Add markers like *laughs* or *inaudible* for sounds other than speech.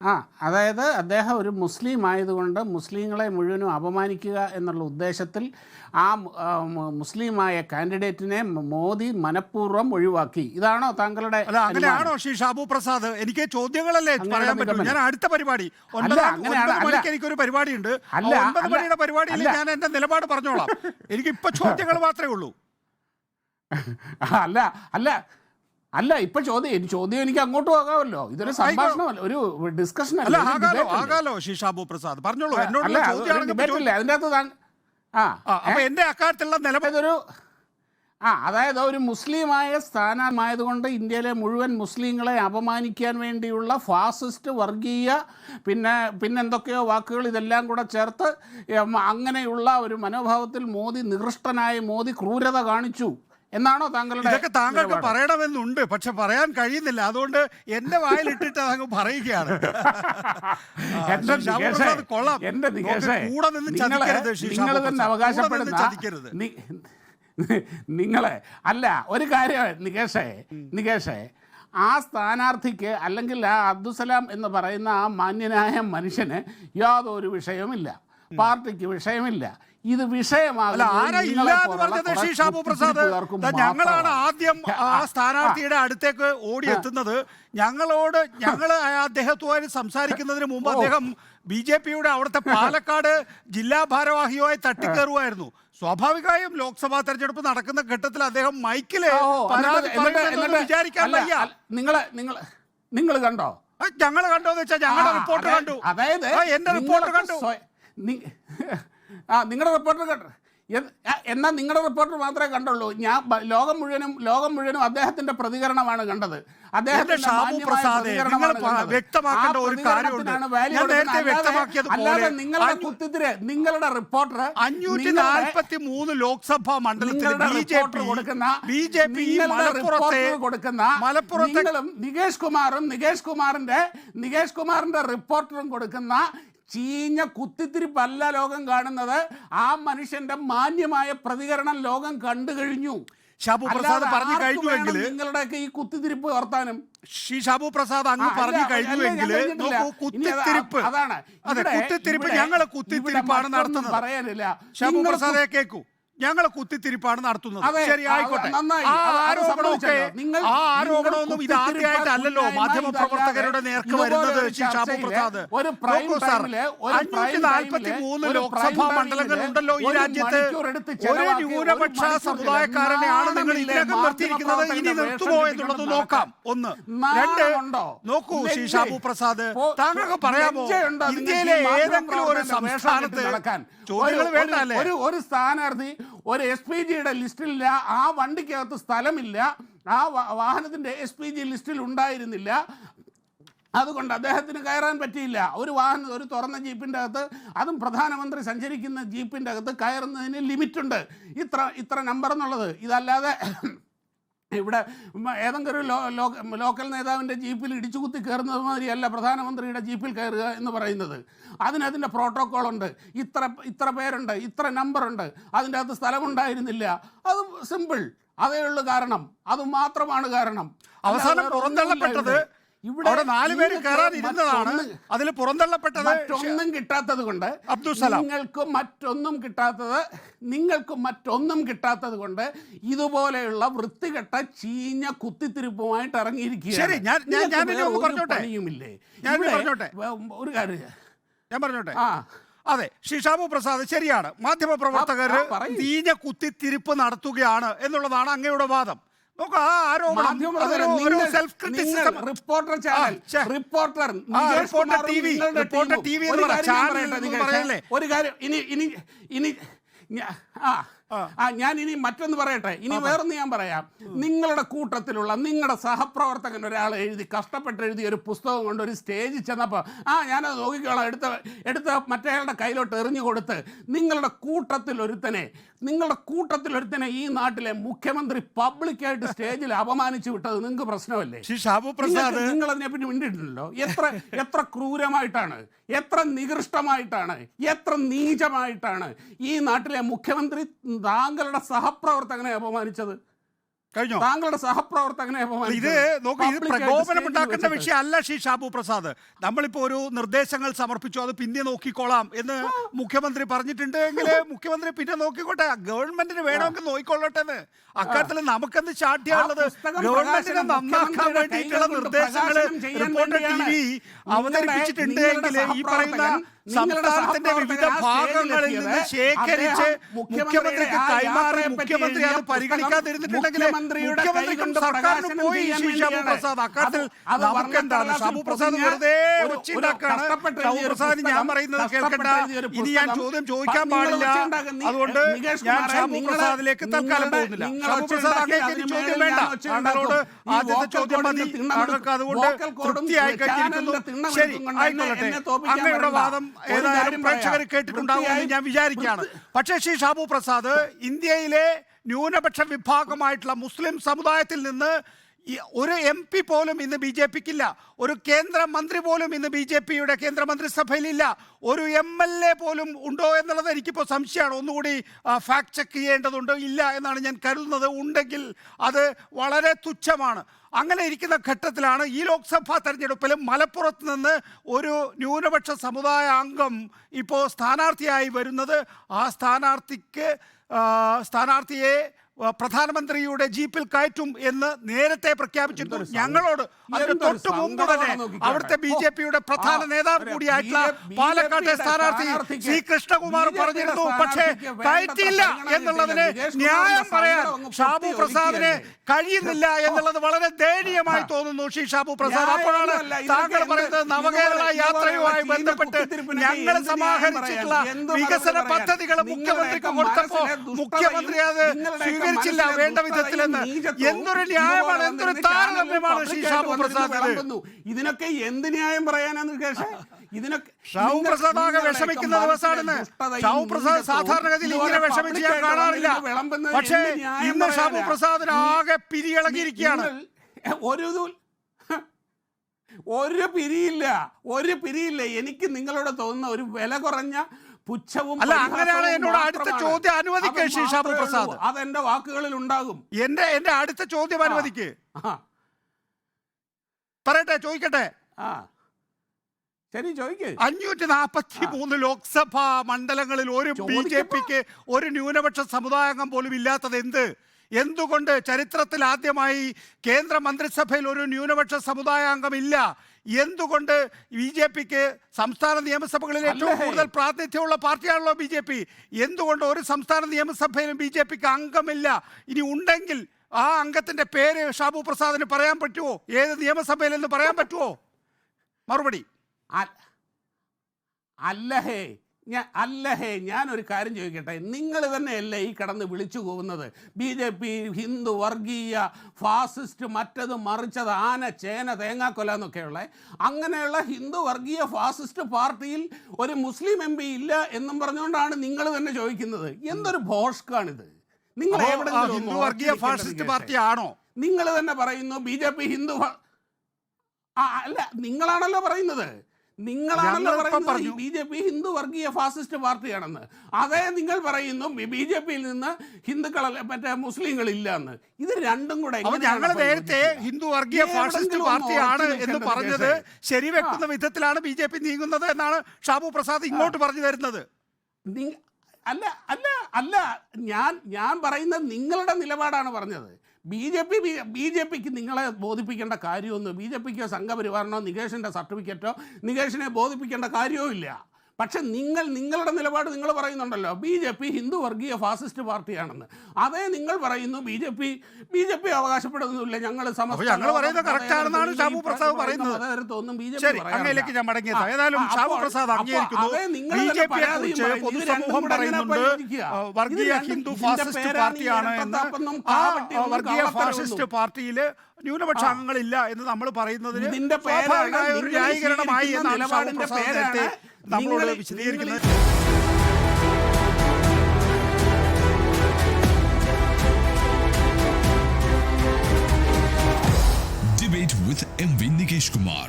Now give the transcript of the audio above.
ആ അതായത് അദ്ദേഹം ഒരു മുസ്ലിം ആയതുകൊണ്ട് മുസ്ലിങ്ങളെ മുഴുവനും അപമാനിക്കുക എന്നുള്ള ഉദ്ദേശത്തിൽ ആ മുസ്ലിമായ കാൻഡിഡേറ്റിനെ മോദി മനഃപൂർവം ഒഴിവാക്കി. ഇതാണോ താങ്കളുടെ അങ്ങനെയാണോ ശ്രീ ഷാബു പ്രസാദ്? എനിക്ക് ചോദ്യങ്ങളല്ലേ പറയാൻ പറ്റും. ഞാൻ അടുത്ത പരിപാടി. എനിക്കൊരു പരിപാടിയുണ്ട്. ഒൻപത് മണിയുടെ പരിപാടിയിൽ ഞാൻ എന്റെ നിലപാട് പറഞ്ഞോളാം. എനിക്ക് ഇപ്പൊ *laughs* ചോദ്യങ്ങൾ മാത്രമേ ഉള്ളൂ. അല്ല അല്ല. അല്ല ഇപ്പൊ ചോദ്യം ചോദ്യം എനിക്ക് അങ്ങോട്ട് പോകാമല്ലോ ഇതൊരു സംഭാഷണമല്ല ഒരു ഡിസ്കഷൻ അല്ല ആകാലോ പ്രസാദ്. പറഞ്ഞോളൂ അതിന്റെ അകത്ത് ആ ആ, അപ്പൊ എന്റെ അക്കാര്യത്തിലുള്ള നിലപാട് അതായത് ഒരു ആ അതായത് ഒരു മുസ്ലിമായ സ്ഥാനമായതുകൊണ്ട് ഇന്ത്യയിലെ മുഴുവൻ മുസ്ലിങ്ങളെ അപമാനിക്കാൻ വേണ്ടിയുള്ള ഫാസിസ്റ്റ് വർഗീയ പിന്നെ പിന്നെന്തൊക്കെയോ വാക്കുകൾ ഇതെല്ലാം കൂടെ ചേർത്ത് അങ്ങനെയുള്ള ഒരു മനോഭാവത്തിൽ മോദി നികൃഷ്ടനായ മോദി ക്രൂരത കാണിച്ചു. എന്നാണോ താങ്കളുടെ ഇതൊക്കെ താങ്കൾക്ക്? പറയണമെന്നുണ്ട്. പക്ഷെ പറയാൻ കഴിയുന്നില്ല. അതുകൊണ്ട് എന്റെ വായിലിട്ടിട്ട് അതങ്ങ് പറയുകയാണ്. *laughs* കൊള്ളാം. കൂടെ നിന്ന് ചതിക്കരുത് നിങ്ങൾ തന്നെ. അവകാശപ്പെടുന്ന നിങ്ങളെ അല്ല ഒരു കാര്യം നികേഷേ നികേഷേ ആ സ്ഥാനാർത്ഥിക്ക് അല്ലെങ്കിൽ ആ അബ്ദുസലാം എന്ന് പറയുന്ന ആ മാന്യനായ മനുഷ്യന് യാതൊരു വിഷയവുമില്ല. പാർട്ടിക്ക് വിഷയമില്ല. ഇത് വിഷയമാകുന്നത് എന്ന് ഞങ്ങളാണ് ആദ്യം ആ സ്ഥാനാർത്ഥിയുടെ അടുത്തേക്ക് ഓടി എത്തുന്നത്. ഞങ്ങളോട് ഞങ്ങൾ അദ്ദേഹത്തുമായി സംസാരിക്കുന്നതിന് മുമ്പ് അദ്ദേഹം ബി ജെ പിയുടെ അവിടുത്തെ പാലക്കാട് ജില്ലാ ഭാരവാഹിയുമായി തട്ടിക്കയറുമായിരുന്നു സ്വാഭാവികമായും ലോക്സഭാ തെരഞ്ഞെടുപ്പ് നടക്കുന്ന ഘട്ടത്തിൽ അദ്ദേഹം മൈക്കിൽ വിചാരിക്കാൻ വയ്യ. നിങ്ങളെ നിങ്ങൾ നിങ്ങൾ കണ്ടോ? ഞങ്ങൾ കണ്ടോന്ന് വെച്ചാൽ ഞങ്ങളുടെ റിപ്പോർട്ട് കണ്ടു. അതായത് എന്റെ റിപ്പോർട്ട് കണ്ടു. *laughs* ആ നിങ്ങളുടെ റിപ്പോർട്ടർ കണ്ടു. എ- എന്നാൽ നിങ്ങളുടെ റിപ്പോർട്ടർ മാത്രമേ കണ്ടുള്ളൂ. ഞാൻ ലോകം മുഴുവനും ലോകം മുഴുവനും അദ്ദേഹത്തിന്റെ പ്രതികരണമാണ് കണ്ടത്. അദ്ദേഹത്തിന്റെ. അല്ലാതെ- നിങ്ങളുടെ കുത്തിത്തിര് നിങ്ങളുടെ റിപ്പോർട്ടർ അഞ്ഞൂറ്റി നാൽപ്പത്തി മൂന്ന് ലോക്സഭാ മണ്ഡലത്തിൽ നിങ്ങളുടെ ബി ജെ പി കൊടുക്കുന്ന ബി ജെ പി മലപ്പുറത്തെ കൊടുക്കുന്ന നിങ്ങളും നികേഷ് കുമാറും നികേഷ് കുമാറിന്റെ നികേഷ് കുമാറിന്റെ റിപ്പോർട്ടറും കൊടുക്കുന്ന ചീഞ്ഞ കുത്തിത്തിരിപ്പല്ല ലോകം കാണുന്നത് ആ മനുഷ്യന്റെ മാന്യമായ പ്രതികരണം ലോകം കണ്ടു കഴിഞ്ഞു. ഷാബു പ്രസാദ് പറഞ്ഞു കഴിഞ്ഞു കഴിഞ്ഞുവെങ്കിൽ നിങ്ങളുടെയൊക്കെ ഈ കുത്തിത്തിരിപ്പ് വർത്താനം ശ്രീ ഷാബു പ്രസാദ് അങ്ങ് പറഞ്ഞു കഴിഞ്ഞു കഴിഞ്ഞുവെങ്കിൽ കുത്തിത്തിരിപ്പ്. അതാണ്. അതെ കുത്തിത്തിരിപ്പ് കുത്തിത്തിരിപ്പാണ് നടത്തുന്നത്. പറയാനില്ല ഷാബു പ്രസാദെ കേൾക്കൂ ഞങ്ങൾ കുത്തിത്തിരിപ്പാണ് നടത്തുന്നത്. ശരി ആയിക്കോട്ടെ. ആ ആരോപണമൊക്കെ നിങ്ങൾ- ആ ആരോപണമൊന്നും ഇത് ആദ്യമായിട്ടല്ലല്ലോ മാധ്യമ പ്രവർത്തകരുടെ നേർക്ക് വരുന്നത് ഷാബു പ്രസാദ്. അഞ്ഞൂറ്റി നാൽപ്പത്തി മൂന്ന് ലോക്സഭാ മണ്ഡലങ്ങൾ ഉണ്ടല്ലോ ഈ രാജ്യത്ത് ഒരു ന്യൂനപക്ഷ സമുദായക്കാരനെയാണ് നിങ്ങൾ ഇതിനകം നിർത്തിയിരിക്കുന്നത്. ഇനി നിർത്തുമോ എന്നുള്ളത് നോക്കാം. ഒന്ന്. രണ്ട്? നോക്കൂ ശ്രീ ഷാബു പ്രസാദ്. താങ്കൾക്ക് പറയാമോ? ഇന്ത്യയിലെ ഏതെങ്കിലും ഒരു സംസ്ഥാനത്ത് ഒരു- ഒരു സ്ഥാനാർത്ഥി ഒരു എസ് പി ജിയുടെ ലിസ്റ്റിലില്ല ആ വണ്ടിക്കകത്ത് സ്ഥലമില്ല ആ വാഹനത്തിന്റെ എസ് പി ജി ലിസ്റ്റിൽ ഉണ്ടായിരുന്നില്ല. അതുകൊണ്ട് അദ്ദേഹത്തിന് കയറാൻ പറ്റിയില്ല. ഒരു വാഹനം ഒരു തുറന്ന ജീപ്പിന്റെ അകത്ത് അതും പ്രധാനമന്ത്രി സഞ്ചരിക്കുന്ന ജീപ്പിന്റെ അകത്ത് കയറുന്നതിന് ലിമിറ്റുണ്ട്. ഇത്ര ഇത്ര നമ്പർ എന്നുള്ളത്. ഇതല്ലാതെ ഇവിടെ ഏതെങ്കിലും ഒരു ലോക്കൽ നേതാവിന്റെ ജീപ്പിൽ ഇടിച്ചു കുത്തി കയറുന്നത് മാതിരിയല്ല പ്രധാനമന്ത്രിയുടെ ജീപ്പിൽ കയറുക എന്ന് പറയുന്നത്. അതിനതിന്റെ പ്രോട്ടോക്കോളുണ്ട്. ഇത്ര ഇത്ര പേരുണ്ട് ഇത്ര നമ്പറുണ്ട്. അതിന്റെ അകത്ത് സ്ഥലമുണ്ടായിരുന്നില്ല. അത് സിമ്പിൾ. അതേ ഉള്ളൂ കാരണം. അത് മാത്രമാണ് കാരണം. അവസാനം പുറന്തള്ളപ്പെട്ടത് ഇവിടെ. നാല് പേര് കയറാൻ ഇരുന്നതാണ് അതിൽ പുറന്തള്ളപ്പെട്ടത് മറ്റൊന്നും കിട്ടാത്തത് കൊണ്ട് അബ്ദുൽ സലാം. നിങ്ങൾക്ക് മറ്റൊന്നും കിട്ടാത്തത് നിങ്ങൾക്ക് മറ്റൊന്നും കിട്ടാത്തത് കൊണ്ട് ഇതുപോലെയുള്ള വൃത്തികെട്ട ചീഞ്ഞ കുത്തിത്തിരിപ്പുമായിട്ട് ഇറങ്ങിയിരിക്കുകയാണ് ശരി, ഞാൻ- ഞാൻ- ഞാൻ ഒന്ന് പറഞ്ഞോട്ടെ? ഞാൻ പറഞ്ഞോട്ടെ? ഒരു കാര്യം ഞാൻ പറഞ്ഞോട്ടെ ആ അതെ ശ്രീ ഷാബു പ്രസാദ് ശരിയാണ് മാധ്യമ പ്രവർത്തകർ ആ, പറയൂ. തീഞ്ഞ കുത്തിത്തിരിപ്പ് നടത്തുകയാണ് എന്നുള്ളതാണ് അങ്ങയുടെ വാദം reporter channel reporter reporter TV, നിങ്ങളുടെ റിപ്പോർട്ടർ നികേഷേ. പറയല്ലേ? ഒരു കാര്യം ഇനി ഇനി ഇനി ആ ആ. ഞാൻ ഇനി മറ്റൊന്ന് പറയട്ടെ. ഇനി വേറൊന്ന് ഞാൻ പറയാം. നിങ്ങളുടെ കൂട്ടത്തിലുള്ള നിങ്ങളുടെ സഹപ്രവർത്തകൻ ഒരാൾ എഴുതി കഷ്ടപ്പെട്ട് എഴുതി ഒരു പുസ്തകം കൊണ്ട് ഒരു സ്റ്റേജിൽ ചെന്നപ്പോൾ ആ ഞാനത് നോക്കിക്കോളാം. എടുത്ത് എടുത്ത് മറ്റേയാളുടെ കയ്യിലോട്ട് എറിഞ്ഞു കൊടുത്ത് നിങ്ങളുടെ കൂട്ടത്തിൽ ഒരുത്തനെ നിങ്ങളുടെ കൂട്ടത്തിൽ ഒരുത്തനെ ഈ നാട്ടിലെ മുഖ്യമന്ത്രി പബ്ലിക്കായിട്ട് സ്റ്റേജിൽ അപമാനിച്ചു വിട്ടത് നിങ്ങൾക്ക് പ്രശ്നമല്ലേ? നിങ്ങൾ അതിനെ പറ്റി മിണ്ടിട്ടുണ്ടല്ലോ എത്ര എത്ര ക്രൂരമായിട്ടാണ് എത്ര നികൃഷ്ടമായിട്ടാണ് എത്ര നീചമായിട്ടാണ് ഈ നാട്ടിലെ മുഖ്യമന്ത്രി താങ്കളുടെ സഹപ്രവർത്തകനെ അപമാനിച്ചത്. കഴിഞ്ഞോ? താങ്കളുടെ സഹപ്രവർത്തകനെ ഇത്. നോക്ക് ഇത് പ്രകോപനം ഉണ്ടാക്കേണ്ട വിഷയമല്ല ശ്രീ ഷാബു പ്രസാദ്. നമ്മളിപ്പോ ഒരു നിർദ്ദേശങ്ങൾ സമർപ്പിച്ചു അത് പിന്നെ നോക്കിക്കോളാം എന്ന് മുഖ്യമന്ത്രി പറഞ്ഞിട്ടുണ്ട് എങ്കിൽ *laughs* മുഖ്യമന്ത്രി പിന്നെ നോക്കിക്കോട്ടെ ഗവൺമെന്റിന് വേണമെങ്കിൽ നോക്കിക്കൊള്ളട്ടെ എന്ന്. അക്കാര്യത്തിൽ നമുക്കെന്ത് ചാട്ടിയാണുള്ളത് ഗവൺമെന്റിനെ നന്നാക്കാൻ വേണ്ടിയിട്ടുള്ള നിർദ്ദേശങ്ങൾ റിപ്പോർട്ടർ ടി വി അവതരിപ്പിച്ചിട്ടുണ്ട് എങ്കിൽ ഈ പറയുന്ന സംസ്ഥാനത്തിന്റെ വിവിധ ഭാഗങ്ങളിൽ നിന്ന് ശേഖരിച്ച് മുഖ്യമന്ത്രിക്ക് കൈമാറി മുഖ്യമന്ത്രി അത് പരിഗണിക്കാതിരുന്നിട്ടുണ്ടെങ്കിൽ മുഖ്യമന്ത്രിയുടെ സർക്കാരിനും പോയി അക്കാര്യത്തിൽ വെറുതെ ഞാൻ പറയുന്നത് കേൾക്കണ്ട. ഇനി ഞാൻ ചോദ്യം ചോദിക്കാൻ പാടില്ല. അതുകൊണ്ട് ഞാൻ കുമാറെ, ഷാബു പ്രസാദിലേക്ക് തൽക്കാലം പോകുന്നില്ല. നിങ്ങൾ ഷാബു പ്രസാദ് ഒച്ചയുണ്ടാക്കി അങ്ങേക്ക് ഇനി അതിന് ചോദ്യം വേണ്ട. താങ്കളോട് ആദ്യത്തെ ചോദ്യം മതി താങ്കൾക്ക് അതുകൊണ്ട് തൃപ്തിയായി കഴിഞ്ഞിരിക്കുന്നു ശരി ആയിക്കൊള്ളട്ടെ അങ്ങയുടെ വാദം ഏതായാലും പ്രേക്ഷകർ. കേട്ടിട്ടുണ്ടാകുമെന്ന് ഞാൻ വിചാരിക്കുകയാണ്. പക്ഷേ ശ്രീ ഷാബു പ്രസാദ് ഇന്ത്യയിലെ ന്യൂനപക്ഷ വിഭാഗമായിട്ടുള്ള മുസ്ലിം സമുദായത്തിൽ നിന്ന് ഒരു എം പി പോലും ഇന്ന് ബി ജെ പിക്കില്ല ഒരു കേന്ദ്രമന്ത്രി പോലും ഇന്ന് ബി ജെ പിയുടെ കേന്ദ്രമന്ത്രിസഭയിലില്ല ഒരു എം എൽ എ പോലും ഉണ്ടോ എന്നുള്ളത് എനിക്കിപ്പോൾ സംശയമാണ്. ഒന്നുകൂടി ഫാക്ട് ചെക്ക് ചെയ്യേണ്ടതുണ്ട്. ഇല്ല എന്നാണ് ഞാൻ കരുതുന്നത്. ഉണ്ടെങ്കിൽ അത് വളരെ തുച്ഛമാണ്. അങ്ങനെ ഇരിക്കുന്ന ഘട്ടത്തിലാണ് ഈ ലോക്സഭാ തെരഞ്ഞെടുപ്പിൽ മലപ്പുറത്ത് നിന്ന് ഒരു ന്യൂനപക്ഷ സമുദായ അംഗം ഇപ്പോൾ സ്ഥാനാർത്ഥിയായി വരുന്നത്. ആ സ്ഥാനാർത്ഥിക്ക് സ്ഥാനാർത്ഥിയെ പ്രധാനമന്ത്രിയുടെ ജീപ്പിൽ കയറ്റും എന്ന് നേരത്തെ പ്രഖ്യാപിച്ചിരുന്നു. ഞങ്ങളോട് അതിന് തൊട്ട് മുമ്പ് തന്നെ അവിടുത്തെ ബി ജെ പിയുടെ പ്രധാന നേതാവ് കൂടിയായിട്ടുള്ള പാലക്കാട്ടെ സ്ഥാനാർത്ഥി ശ്രീ കൃഷ്ണകുമാർ പറഞ്ഞിരുന്നു. പക്ഷേ കയറ്റിയില്ല എന്നുള്ളതിന് ന്യായം പറയാൻ ഷാബു പ്രസാദിന് കഴിയുന്നില്ല എന്നുള്ളത് വളരെ ദയനീയമായി തോന്നുന്നു ശ്രീ ഷാബു പ്രസാദ്. അപ്പോഴാണ് താങ്കൾ പറയുന്നത്? നവകേരള യാത്രയുമായി ബന്ധപ്പെട്ട് ഞങ്ങൾ സമാഹരിച്ചിട്ടുള്ള വികസന പദ്ധതികൾ മുഖ്യമന്ത്രിക്ക് കൊടുത്തപ്പോ മുഖ്യമന്ത്രി അത് നിങ്ങളുടെയൊക്കെ സ്വീകരിച്ചില്ല വേണ്ട വിധത്തിലെന്ന്. എന്തൊരു ന്യായമാണ് എന്തൊരു താരതമ്യമാണ് ഷാബു പ്രസാദ് ഇതിനൊക്കെ എന്ത് ന്യായം പറയാനാന്ന് കേശേ ഇതിനൊക്കെ ഷാവു നിങ്ങൾ- പ്രസാദ് ആകെ നിങ്ങളുടെയൊക്കെ വിഷമിക്കുന്ന ദിവസമാണെന്ന് ഷാവു പ്രസാദ് സാധാരണഗതിയിൽ ഇങ്ങനെ ഇതുപോലെ വിഷമിച്ച് ഞാൻ കാണാറില്ല. വന്നിരുന്ന് പക്ഷേ ന്യായം ഇന്ന് ഷാബു പ്രസാദിന് ആകെ പിരിയിളകിയിരിക്കുകയാണ്. ഒരു ഒരു പിരിയില്ല. ഒരു പിരിയില്ല. എനിക്ക് നിങ്ങളോട് തോന്നുന്ന ഒരു വില കുറഞ്ഞ പുച്ഛവും അല്ല, അങ്ങനെയാണ് എന്നോട് അടുത്ത. ചോദ്യം അനുവദിക്കുക, അത് ശ്രീ പ്രസാദ്. അത് എന്റെ വാക്കുകളിൽ ഉണ്ടാകും. എന്റെ എന്റെ അടുത്ത ചോദ്യം അനുവദിക്ക്. പറയട്ടെ ചോദിക്കട്ടെ. ആ. ശരി ചോദിക്കേ. അഞ്ഞൂറ്റി നാൽപ്പത്തി മൂന്ന് ലോക്സഭാ മണ്ഡലങ്ങളിൽ ഒരു ബി ജെ പിക്ക് ഒരു ന്യൂനപക്ഷ സമുദായാംഗം പോലും ഇല്ലാത്തത് എന്ത് എന്തുകൊണ്ട് ചരിത്രത്തിൽ ആദ്യമായി കേന്ദ്ര മന്ത്രിസഭയിൽ ഒരു ന്യൂനപക്ഷ സമുദായാംഗം ഇല്ല? എന്തുകൊണ്ട് ബി ജെ പിക്ക് സംസ്ഥാന നിയമസഭകളിൽ ഏറ്റവും കൂടുതൽ പ്രാതിനിധ്യമുള്ള പാർട്ടിയാണല്ലോ ബി ജെ പി? എന്തുകൊണ്ട് ഒരു സംസ്ഥാന നിയമസഭയിലും ബി ജെ പിക്ക് അംഗമില്ല? ഇനി ഉണ്ടെങ്കിൽ ആ അംഗത്തിന്റെ പേര് ഷാബു പ്രസാദിന് പറയാൻ പറ്റുമോ ഏത് നിയമസഭയിലെന്ന് പറയാൻ പറ്റുമോ മറുപടി. അല്ലഹേ. ഞാൻ അല്ലഹേ ഞാനൊരു കാര്യം ചോദിക്കട്ടെ. നിങ്ങൾ തന്നെയല്ലേ ഈ കടന്ന് വിളിച്ചു പോകുന്നത് ബി ജെ പി ഹിന്ദു വർഗീയ ഫാസിസ്റ്റ് മറ്റത് മറിച്ചത് ആന ചേന തേങ്ങാക്കൊല എന്നൊക്കെയുള്ള അങ്ങനെയുള്ള ഹിന്ദു വർഗീയ ഫാസിസ്റ്റ് പാർട്ടിയിൽ ഒരു മുസ്ലിം എം പി ഇല്ല എന്നും പറഞ്ഞുകൊണ്ടാണ് നിങ്ങൾ തന്നെ ചോദിക്കുന്നത്. എന്തൊരു ഭോഷ്കാണിത്? നിങ്ങൾ ഒന്ന് ഹിന്ദു വർഗീയ ഫാസിസ്റ്റ് നിങ്ങൾ തന്നെ പറയുന്നു ബി ജെ പി ഹിന്ദു അല്ല നിങ്ങളാണല്ലോ പറയുന്നത്. നിങ്ങളാണല്ലോ പറയുന്നത്. ബി ജെ പി ഹിന്ദു വർഗീയ ഫാസിസ്റ്റ് പാർട്ടിയാണെന്ന്. അതേ നിങ്ങൾ പറയുന്നു ബി ജെ പിയിൽ നിന്ന് ഹിന്ദുക്കളല്ല മറ്റേ മുസ്ലിങ്ങളില്ല എന്ന് ഇത് രണ്ടും കൂടെ ഞങ്ങൾ നേരത്തെ ഹിന്ദു വർഗീയ ഫാസിസ്റ്റ് പാർട്ടിയാണ് എന്ന് പറഞ്ഞത്. ശരി വെക്കുന്ന വിധത്തിലാണ് ബി ജെ പി നീങ്ങുന്നത് എന്നാണ് ഷാബു പ്രസാദ് ഇങ്ങോട്ട് പറഞ്ഞു തരുന്നത് അല്ല അല്ല അല്ല. ഞാൻ ഞാൻ പറയുന്നത് നിങ്ങളുടെ നിലപാടാണ് പറഞ്ഞത്. B J P B J പിക്ക് നിങ്ങളെ ബോധിപ്പിക്കേണ്ട കാര്യമൊന്നും ബി ജെ പിക്കോ സംഘപരിവാറിനോ നികേഷിന്റെ സർട്ടിഫിക്കറ്റോ നികേഷിനെ ബോധിപ്പിക്കേണ്ട കാര്യവും ഇല്ല പക്ഷെ നിങ്ങൾ നിങ്ങളുടെ നിലപാട് നിങ്ങൾ പറയുന്നുണ്ടല്ലോ. ബി ജെ പി ഹിന്ദു വർഗീയ ഫാസിസ്റ്റ് പാർട്ടിയാണെന്ന്. അതേ നിങ്ങൾ പറയുന്നു B J P B J P അവകാശപ്പെടുന്നില്ല. ഞങ്ങൾ അങ്ങയിലേക്ക് ഞാൻ മടങ്ങിയത് ഏതായാലും ഷാബു പ്രസാദ് അംഗീകരിക്കുന്നു വർഗീയ ഹിന്ദു ഫാസിസ്റ്റ് പാർട്ടിയാണ് എന്ന് വർഗീയ ഫാസിസ്റ്റ് പാർട്ടിയിൽ ന്യൂനപക്ഷ അംഗങ്ങളില്ല എന്ന് നമ്മൾ പറയുന്നതിന് നിന്റെ സ്വാഭാവികമായ ഒരു ന്യായീകരണമായി എന്നാണ് ഷാബു പ്രസാദ് നേരത്തെ പേരാണ് നമ്മളോട് വിശദീകരിക്കുന്നത് Debate with MV Nikesh Kumar.